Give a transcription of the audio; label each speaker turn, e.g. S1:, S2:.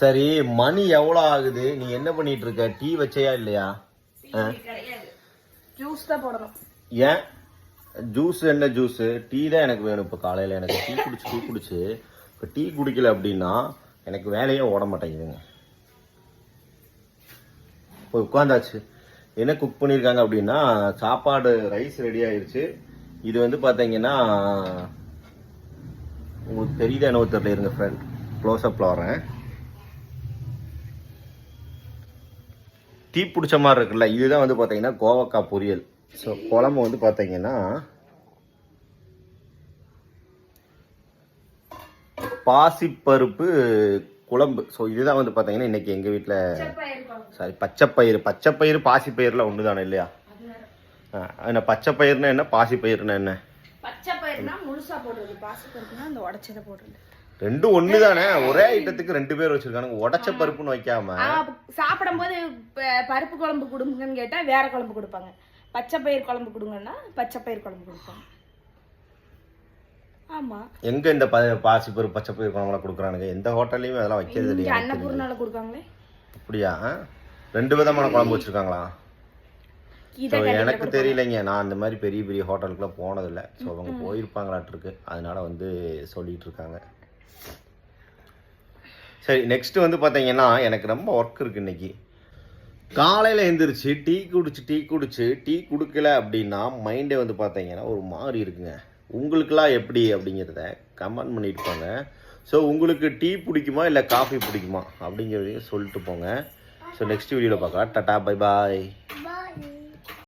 S1: சரி மணி எவ்வளோ ஆகுது? நீ என்ன பண்ணிட்டு இருக்க? டீ வச்சையா இல்லையா? ஆ?
S2: ஜூஸ் தான் போடணும்.
S1: ஏன்? ஜூஸ் என்ன ஜூஸ் டீ தான் எனக்கு வேணும் இப்போ காலையில். எனக்கு டீ குடிச்சு டீ குடிச்சு. இப்போ டீ குடிக்கல அப்படின்னா எனக்கு வேலையே ஓட மாட்டேங்குதுங்க. இப்போ உட்காந்தாச்சு. என்ன குக் பண்ணியிருக்காங்க அப்படின்னா சாப்பாடு ரைஸ் ரெடி ஆயிருச்சு. இது வந்து பார்த்தீங்கன்னா உங்களுக்கு தெரியுதா என்ன தெரியல இருங்க ஃப்ரெண்ட் க்ளோஸ்அப்பில் வரேன் டீ பிடிச்ச மாதிரி இருக்குல்ல இதுதான் வந்து பார்த்தீங்கன்னா கோவக்காய் பொரியல். ஸோ குழம்பு வந்து பார்த்தீங்கன்னா பாசிப்பருப்பு குழம்பு. ஸோ இதுதான் வந்து பார்த்தீங்கன்னா இன்னைக்கு எங்கள் வீட்டில் சாரி பச்சைப்பயிறு. பச்சைப்பயிறு பாசிப்பயிறுலாம் ஒன்று தானே இல்லையா என்ன பச்சைப்பயிறுனா என்ன? பாசிப்பயிறுனா என்ன?
S2: பச்சை பயிர்னா முழுசா போடுறது. பாசி பருப்புனா அந்த உடைச்சதை போடுறது.
S1: ரெண்டும் ஒன்று தானே ஒரே ஐட்டத்துக்கு ரெண்டு பேர் வச்சிருக்கானுங்க. உடச்ச பருப்புன்னு வைக்காம.
S2: சாப்பிடும்போது பருப்பு குழம்பு கொடுங்கன்னு கேட்டா வேற குழம்பு கொடுப்பாங்க. பச்சை பயிர் குழம்பு கொடுங்கன்னா பச்சை பயிர் குழம்பு கொடுப்பாங்க. ஆமா.
S1: எங்க இந்த ப பாசிப்பருப்பு பச்சைப்பயிறு குழம்புலாம் கொடுக்குறானுங்க? எந்த ஹோட்டல்லையுமே அதெல்லாம் வைக்கிறது இல்லையா
S2: அன்னபூர்ணால கொடுக்காங்களே?
S1: அப்படியா? ரெண்டு விதமான குழம்பு வச்சிருக்காங்களா? எனக்கு தெரியலைங்க. நான் அந்த மாதிரி பெரிய பெரிய ஹோட்டலுக்குலாம் போனதில்லை. ஸோ அவங்க போயிருப்பாங்களாட்டிருக்கு அதனால வந்து சொல்லிட்டு இருக்காங்க சரி நெக்ஸ்ட்டு வந்து பார்த்தீங்கன்னா எனக்கு ரொம்ப ஒர்க் இருக்குது இன்றைக்கி காலையில் எழுந்திரிச்சு டீ குடிச்சு டீ குடிச்சு டீ குடுக்கல அப்படின்னா மைண்டே வந்து பார்த்தீங்கன்னா ஒரு மாதிரி இருக்குங்க. உங்களுக்கெல்லாம் எப்படி அப்படிங்கிறத கமெண்ட் பண்ணிட்டு போங்க. ஸோ உங்களுக்கு டீ பிடிக்குமா இல்லை காஃபி பிடிக்குமா அப்படிங்கிறதையும் சொல்லிட்டு போங்க. ஸோ நெக்ஸ்ட் வீடியோவில் பார்க்கலாம். Ta-ta bye bye